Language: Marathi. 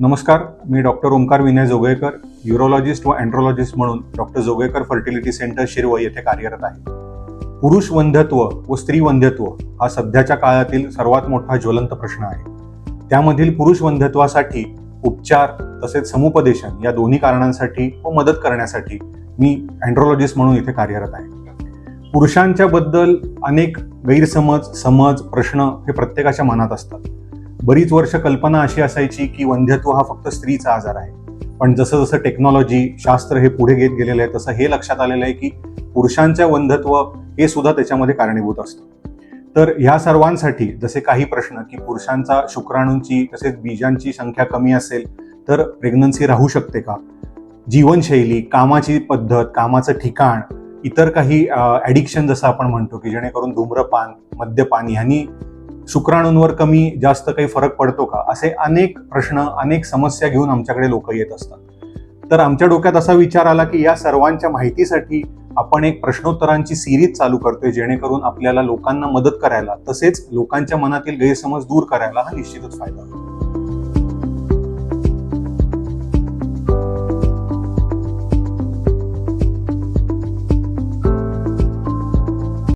नमस्कार मी डॉक्टर ओंकार विनय जोगळेकर युरोलॉजिस्ट व अँड्रोलॉजिस्ट म्हणून doctor Joglekar fertility centre Shirwal येथे कार्यरत आहे. पुरुष वंध्यत्व व स्त्री वंध्यत्व हा सध्याच्या काळातील सर्वात मोठा ज्वलंत प्रश्न आहे. त्यामधील पुरुष वंध्यत्वासाठी उपचार तसेच समुपदेशन या दोन्ही कारणांसाठी व मदत करण्यासाठी मी अँड्रोलॉजिस्ट म्हणून इथे कार्यरत आहे. पुरुषांच्या बद्दल अनेक गैरसमज समज प्रश्न हे प्रत्येकाच्या मनात असतात. बरीच वर्ष कल्पना अशी असायची की वंध्यत्व हा फक्त स्त्रीचा आजार आहे. पण जसं जसं टेक्नॉलॉजी शास्त्र हे पुढे घेत गेलेलं आहे तसं हे लक्षात आलेलं आहे की पुरुषांच्या वंध्यत्व हे सुद्धा त्याच्यामध्ये कारणीभूत असतं. तर ह्या सर्वांसाठी जसे काही प्रश्न की पुरुषांचा शुक्राणूंची तसेच बीजांची संख्या कमी असेल तर प्रेग्नन्सी राहू शकते का? जीवनशैली कामाची पद्धत कामाचं ठिकाण इतर काही ॲडिक्शन जसं आपण म्हणतो की जेणेकरून धूम्रपान मद्यपान ह्यांनी शुक्राणूंवर कमी जास्त काही फरक पडतो का? असे अनेक प्रश्न अनेक समस्या घेऊन आमच्याकडे लोक येत असतात. तर आमच्या डोक्यात असा विचार आला की या सर्वांच्या माहितीसाठी आपण एक प्रश्नोत्तरांची सिरीज चालू करतोय जेणेकरून आपल्याला लोकांना मदत करायला तसेच लोकांच्या मनातील गैरसमज दूर करायला हा निश्चितच फायदा होईल.